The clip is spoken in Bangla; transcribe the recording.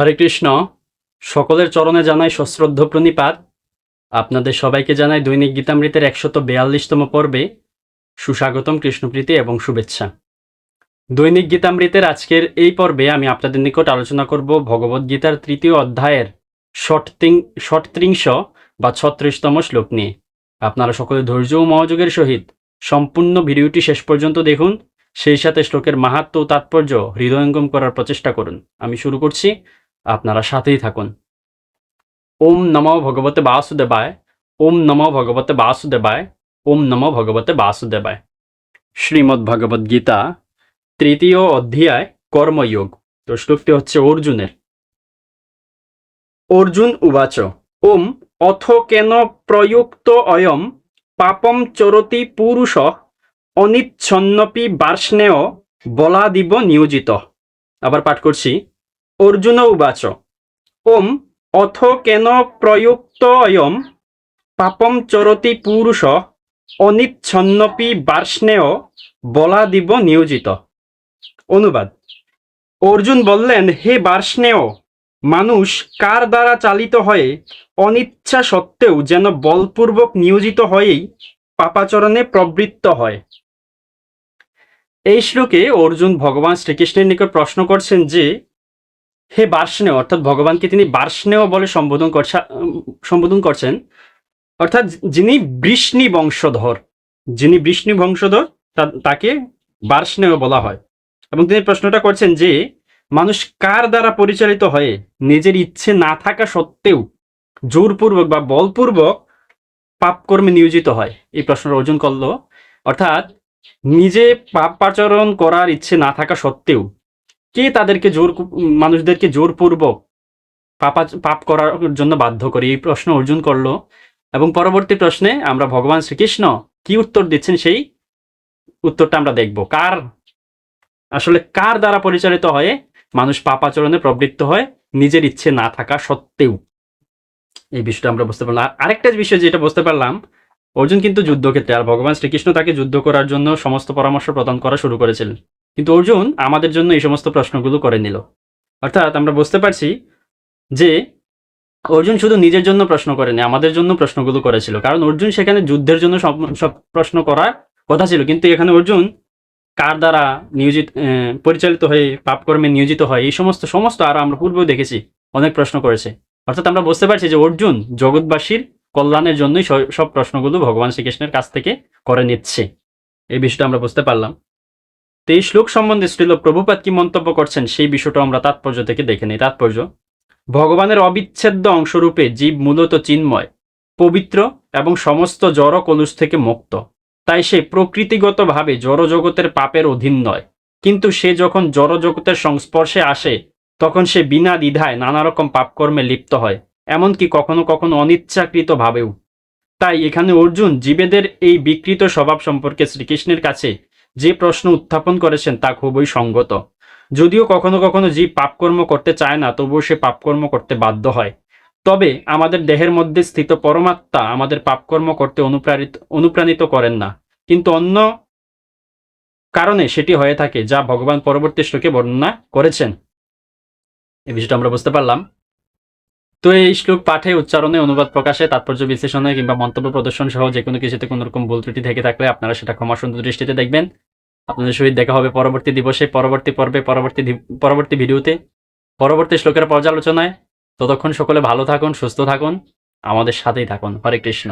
হরে কৃষ্ণ। সকলের চরণে জানাই সশ্রদ্ধ প্রণিপাত। আপনাদের সবাইকে জানাই দৈনিক গীতামৃতের একশত বেয়াল্লিশতম পর্বে সুস্বাগতম কৃষ্ণপ্রীতি এবং শুভেচ্ছা। দৈনিক গীতামৃতের আজকের এই পর্বে আমি আপনাদের নিকট আলোচনা করব ভগবদ্গীতার তৃতীয় অধ্যায়ের ষট্রিং ষটত্রিংশ বা ছত্রিশতম শ্লোক নিয়ে। আপনারা সকলে ধৈর্য ও মনোযোগের সহিত সম্পূর্ণ ভিডিওটি শেষ পর্যন্ত দেখুন। সেই সাথে শ্লোকের মাহাত্ম ও তাৎপর্য হৃদয়ঙ্গম করার প্রচেষ্টা করুন। আমি শুরু করছি। আপনারা সাথেই থাকুন। ওম নম ভগবতে বাসুদেবায়, ওম নম ভগবতে বাসুদেবায়, ওম নম ভগবতে বাসুদেবায়। শ্রীমদ্ ভগবদ গীতা তৃতীয় অধ্যায় কর্মযোগ, তো শ্লোকটি হচ্ছে অর্জুনের। অর্জুন উবাচ, ওম, অথ কেন প্রযুক্ত অয়ম পাপম চরতি পুরুষ অনিচ্ছন্নপি বার্ষ্ণেয় বলাদিব নিয়োজিত। আবার পাঠ করছি। অর্জুন উবাচ ওম অথ কেন প্রযুক্ত অয়ম পাপম চরতি পুরুষ অনিচ্ছন্নপি বার্ষ্ণেয় বলাদিব নিয়োজিত। অনুবাদ। অর্জুন বললেন, হে বার্ষ্ণেয়, মানুষ কার দ্বারা চালিত হয়ে অনিচ্ছা সত্ত্বেও যেন বলপূর্বক নিয়োজিত হয়েই পাপাচরণে প্রবৃত্ত হয়? এই শ্লোকে অর্জুন ভগবান শ্রীকৃষ্ণের নিকট প্রশ্ন করছেন যে হে বার্ষ্ণেয় অর্থাৎ ভগবানকে তিনি বার্ষ্ণেয় বলে সম্বোধন করছে, সম্বোধন করছেন, অর্থাৎ যিনি বৃষ্ণি বংশধর, যিনি বৃষ্ণি বংশধর তাকে বার্ষ্ণেয় বলা হয়। এবং তিনি প্রশ্নটা করছেন যে, মানুষ কার দ্বারা পরিচালিত হয়ে নিজের ইচ্ছে না থাকা সত্ত্বেও জোরপূর্বক বা বলপূর্বক পাপকর্মে নিয়োজিত হয়? এই প্রশ্নটা অর্জুন করল। অর্থাৎ নিজে পাপ আচরণ করার ইচ্ছে না থাকা সত্ত্বেও কে তাদেরকে জোর মানুষদেরকে জোরপূর্বক পাপা পাপ করার জন্য বাধ্য করে? এই প্রশ্ন অর্জুন করল। এবং পরবর্তী প্রশ্নে আমরা ভগবান শ্রীকৃষ্ণ কি উত্তর দিচ্ছেন সেই উত্তরটা আমরা দেখব। কার? আসলে কার দ্বারা পরিচালিত হয়ে? মানুষ পাপাচরণে প্রবৃত্ত হয়, নিজের ইচ্ছে না থাকা সত্ত্বেও। এই বিষয়টা আমরা বুঝতে পারলাম। আর আরেকটা বিষয় যেটা বুঝতে পারলাম, অর্জুন কিন্তু যুদ্ধক্ষেত্রে, আর ভগবান শ্রীকৃষ্ণ তাকে যুদ্ধ করার জন্য সমস্ত পরামর্শ প্রদান করা শুরু করেছিলেন। কিন্তু অর্জুন আমাদের জন্য এই সমস্ত প্রশ্নগুলো করে নিল। অর্থাৎ আমরা বুঝতে পারছি যে অর্জুন শুধু নিজের জন্য প্রশ্ন করেনি, আমাদের জন্য প্রশ্নগুলো করেছিল। কারণ অর্জুন সেখানে যুদ্ধের জন্য সব প্রশ্ন করার কথা ছিল। কিন্তু এখানে অর্জুন কার দ্বারা নিয়োজিত পরিচালিত হয়ে, পাপকর্মে নিয়োজিত হয় এই সমস্ত সমস্ত আরও আমরা পূর্বেও দেখেছি, অনেক প্রশ্ন করেছে। অর্থাৎ আমরা বুঝতে পারছি যে অর্জুন জগৎবাসীর কল্যাণের জন্যই সব প্রশ্নগুলো ভগবান শ্রীকৃষ্ণের কাছ থেকে করে নিচ্ছে। এই বিষয়টা আমরা বুঝতে পারলাম। তো এই শ্লোক সম্বন্ধে শ্রীল প্রভুপাত কি মন্তব্য করছেন, সেই বিষয়টা আমরা তাৎপর্য থেকে দেখে নিই। তাৎপর্য, ভগবানের অবিচ্ছেদ্য অংশরূপে জীব মূলত চিন্ময়, পবিত্র এবং সমস্ত জড় কলুষ থেকে মুক্ত। তাই সে প্রকৃতিগতভাবে জড়জগতের পাপের অধীন নয়। কিন্তু সে যখন জড়জগতের সংস্পর্শে আসে, তখন সে বিনা দ্বিধায় নানা রকম পাপকর্মে লিপ্ত হয়, এমনকি কখনো কখনো অনিচ্ছাকৃত ভাবেও তাই এখানে অর্জুন জীবেদের এই বিকৃত স্বভাব সম্পর্কে শ্রীকৃষ্ণের কাছে যে প্রশ্ন উত্থাপন করেছেন তা খুবই সঙ্গত। যদিও কখনো কখনো জীব পাপকর্ম করতে চায় না, তবুও সে পাপকর্ম করতে বাধ্য হয়। তবে আমাদের দেহের মধ্যে স্থিত পরমাত্মা আমাদের পাপকর্ম করতে অনুপ্রাণিত অনুপ্রাণিত করেন না। কিন্তু অন্য কারণে সেটি হয়ে থাকে যা ভগবান পরবর্তী শ্লোকে বর্ণনা করেছেন। এই বিষয়টা আমরা বুঝতে পারলাম। তো এই শ্লোক পাঠে উচ্চারণে অনুবাদ প্রকাশে, তাৎপর্য বিশ্লেষণে কিংবা মন্তব্য প্রদর্শন সহ যে কোনো কিছুতে কোনো রকম ভুল ত্রুটি থেকে থাকলে আপনারা সেটা ক্ষমা সুন্দর দৃষ্টিতে দেখবেন। আপনাদের সহিত দেখা হবে পরবর্তী দিবসে, পরবর্তী পর্বে, পরবর্তী পরবর্তী ভিডিওতে। পরবর্তী শ্লোকের পর্যালোচনায়। ততক্ষণ সকলে ভালো থাকুন, সুস্থ থাকুন। আমাদের সাথেই থাকুন। হরে কৃষ্ণ।